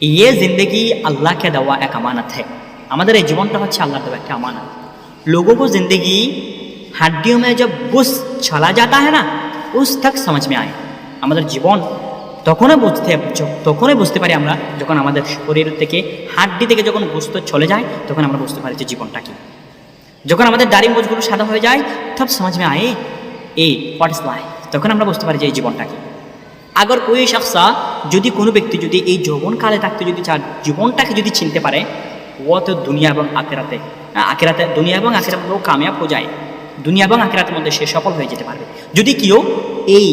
ये जिंदगी अल्लाह के दवा एक अमानत है আমাদের এই জীবনটা হচ্ছে আল্লাহর দেওয়া একটা আমানত लोगों को जिंदगी हड्डियों में जब घुस चला जाता है ना उस तक समझ में आए আমাদের জীবন তখনই বুঝতে তখনই বুঝতে পারি আমরা যখন আমাদের শরীর থেকে হাড্ডি থেকে যখন গোস্ত চলে যায় তখন আমরা বুঝতে পারি যে জীবনটা কি যখন আমাদের দাড়ি মোজগুলো সাদা হয়ে যায় তব সমাজ মে আয়ে এই হোয়াট ইজ লাইফ তখন আমরা বুঝতে পারি যে এই জীবনটা কি আগর ওই শাফসা যদি কোনো ব্যক্তি যদি এই যৌবনকালে থাকতে যদি চান জীবনটাকে যদি চিনতে পারে ও তো দুনিয়া এবং আখেরাতে হ্যাঁ, আখেরাতে দুনিয়া এবং আখেরাতেও কামিয়াব হয়ে যায়। দুনিয়া এবং আখেরাতের মধ্যে সে সফল হয়ে যেতে পারবে। যদি কেউ এই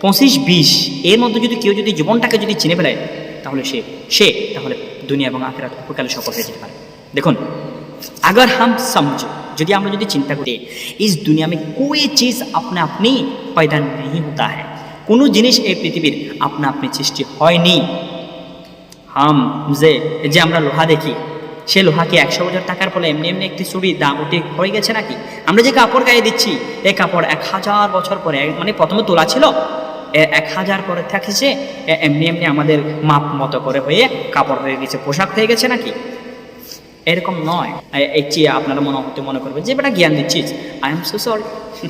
পঁচিশ বিশ, এর মধ্যে যদি কেউ যদি জীবনটাকে যদি চিনে ফেলে, তাহলে সে সে তাহলে দুনিয়া এবং আখেরাত উপকালে সফল হয়ে যেতে পারে। দেখুন, আগর হাম সমঝো, যদি আমরা যদি চিন্তা করি, ইস দুনিয়া মে কোই চিজ আপনা আপনি পয়দা নেই হতা হ্যাঁ কোনো জিনিস এই পৃথিবীর আপনা আপনি সৃষ্টি হয়নি। হাম, যে যে আমরা লোহা দেখি, সে লোহা কি একশো বছর টাকার ফলে এমনি এমনি একটি চুড়ি দাম উঠে হয়ে গেছে নাকি? আমরা যে কাপড় গায়ে দিচ্ছি এই কাপড় এক হাজার বছর পরে মানে প্রথমে তোলা ছিল এক হাজার পরে থাকছে এমনি এমনি আমাদের মাপ মতো করে হয়ে কাপড় হয়ে গেছে, পোশাক হয়ে গেছে নাকি? এরকম নয়। এ- চেয়ে আপনারা মনে মনে করবে যে, বেটা জ্ঞান দিচ্ছিস? আই এম সো সরি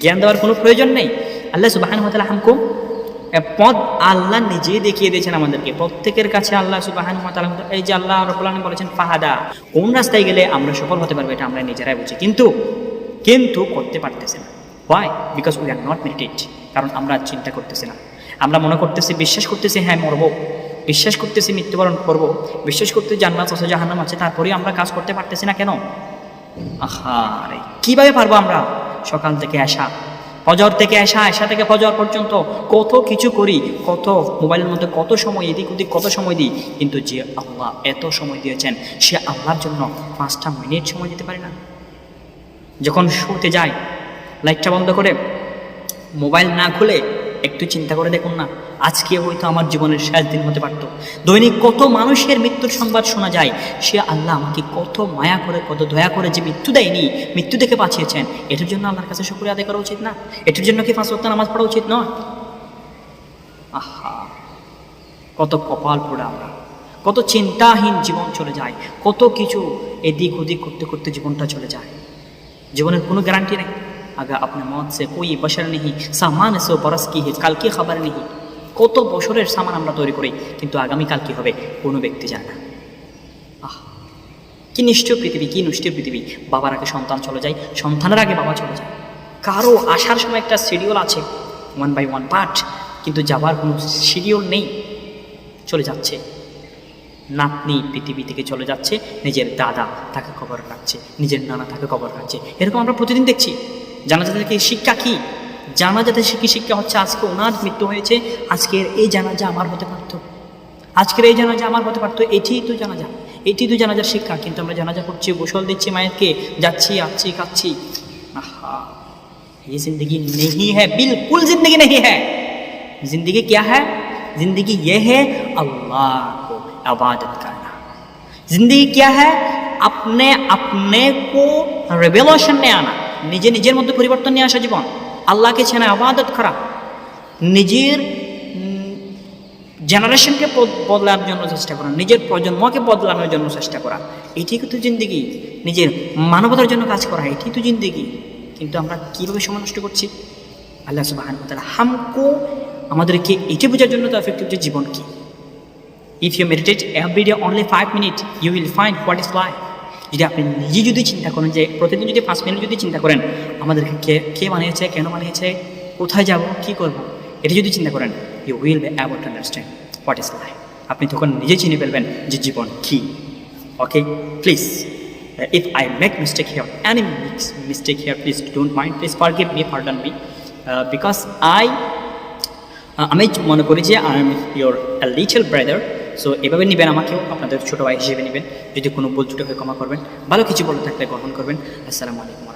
জ্ঞান দেওয়ার কোনো প্রয়োজন নেই। আল্লাহ সুবাহান হতালা হামকুম পথ আল্লাহ নিজেই দেখিয়ে দিয়েছেন আমাদেরকে। প্রত্যেকের কাছে আল্লাহ সুবাহান হতালা এই যে আল্লাহ রবুল আলম বলেছেন, ফাহাদা কোন রাস্তায় গেলে আমরা সফল হতে পারব এটা আমরা নিজেরাই বুঝি। কিন্তু কিন্তু করতে পারতেছি না। Why because we are not meditate কারণ আমরা চিন্তা করতেছি না। আমরা মনে করতেছি, বিশ্বাস করতেছি হ্যাঁ মরবো। বিশ্বাস করতেছি, মৃত্যুবরণ করব। বিশ্বাস করতে জান্নাত আছে, জাহান্নাম আছে তারপরেই আমরা কাজ করতে পারতেছি না কেন? আহারে, কীভাবে পারব আমরা? সকাল থেকে আসা ফজর থেকে আসা আসা থেকে ফজর পর্যন্ত কত কিছু করি, কত মোবাইলের মধ্যে কত সময় এদিক ওদিক কত সময় দিই, কিন্তু যে আল্লাহ এত সময় দিয়েছেন, সে আল্লাহর জন্য পাঁচটা মিনিট সময় দিতে পারে না। যখন শুতে যায় লাইটটা বন্ধ করে, মোবাইল না খুলে একটু চিন্তা করে দেখুন না। আজকে হয়তো আমার জীবনের শেষ দিন হতে পারতো। দৈনিক কত মানুষের মৃত্যুর সংবাদ শোনা যায়। সে আল্লাহ আমাকে কত মায়া করে, কত দয়া করে যে মৃত্যু দেয়নি, মৃত্যু থেকে বাঁচিয়েছেন। এটার জন্য আল্লাহর কাছে শুক্রিয়া আদায় করা উচিত না? এটার জন্য কি পাঁচ নামাজ পড়া উচিত নয়? আহা, কত কপাল পোড়া আমরা। কত চিন্তাহীন জীবন চলে যায়। কত কিছু এদিক ওদিক করতে করতে জীবনটা চলে যায়। জীবনের কোনো গ্যারান্টি নেই। আগে আপনার মত সে কোই বছর নেই সামান এসে বরস কি হে, কালকে খাবার নেই কত বছরের সামান আমরা তৈরি করি, কিন্তু আগামীকাল কি হবে, কোনো ব্যক্তি জানে না। আহ, কি নিষ্ঠুর পৃথিবী, কি নিষ্ঠুর পৃথিবী। বাবার আগে সন্তান চলে যায়, সন্তানের আগে বাবা চলে যায়। কারও আসার সময় একটা শিডিউল আছে ওয়ান বাই ওয়ান পার্ট কিন্তু যাবার কোনো শিডিউল নেই, চলে যাচ্ছে। নাতনি পৃথিবী থেকে চলে যাচ্ছে, নিজের দাদা তাকে খবর রাখছে, নিজের নানা তাকে খবর রাখছে। এরকম আমরা প্রতিদিন দেখছি। জানাজা থেকে শিক্ষা কি জানাজাতে শিখি শিক্ষা হচ্ছে আজকে ওনার মৃত্যু হয়েছে আজকের এই জানাজা আমার হতে পারতো আজকের এই জানাজা আমার হতে পারতো এটি তো জানাজা এটি তো জানাজার শিক্ষা কিন্তু আমরা জানাজা করছি গোসল দিচ্ছি মায়েরকে যাচ্ছি আসছি খাচ্ছি আহা ये जिंदगी नहीं है बिल्कुल जिंदगी नहीं है जिंदगी क्या है जिंदगी ये है अल्लाह को इबादत करना जिंदगी क्या है अपने अपने को রেভলিউশন নিয়ে আনা নিজে নিজের মধ্যে পরিবর্তন নিয়ে আসা জীবন। আল্লাহকে ছেনে আবাদত করা। নিজের জেনারেশনকে বদলানোর জন্য চেষ্টা করা। নিজের প্রজন্মকে বদলানোর জন্য চেষ্টা করা। এটি তো জিন্দিগি। নিজের মানবতার জন্য কাজ করা। এটি তো জিন্দিগি। কিন্তু আমরা কীভাবে সময় নষ্ট করছি? আল্লাহ সুবাহান তালা হামকো আমাদেরকে এটি বোঝার জন্য তো এফেক্টিভ যে জীবন কী if you meditate every day only five minute you will find what is life যদি আপনি নিজে যদি চিন্তা করেন যে প্রতিদিন যদি পাঁচ মিনিট যদি চিন্তা করেন, আমাদেরকে কে কে বানিয়েছে কেন বানিয়েছে কোথায় যাব, কি করব, এটি যদি চিন্তা করেন you will be able to understand what is life আপনি তখন নিজে চিনে ফেলবেন যে জীবন কী। Okay please if I make mistake here any mistake here please don't mind please forgive me pardon me because I আমি মনে করি যে I am your little brother so এভাবে নেবেন আমাকেও আপনাদের ছোটো ভাই হিসেবে নেবেন। যদি কোনো ভুল হয়ে ক্ষমা করবেন। ভালো কিছু বলে থাকলে গ্রহণ করবেন। আসসালামু আলাইকুম।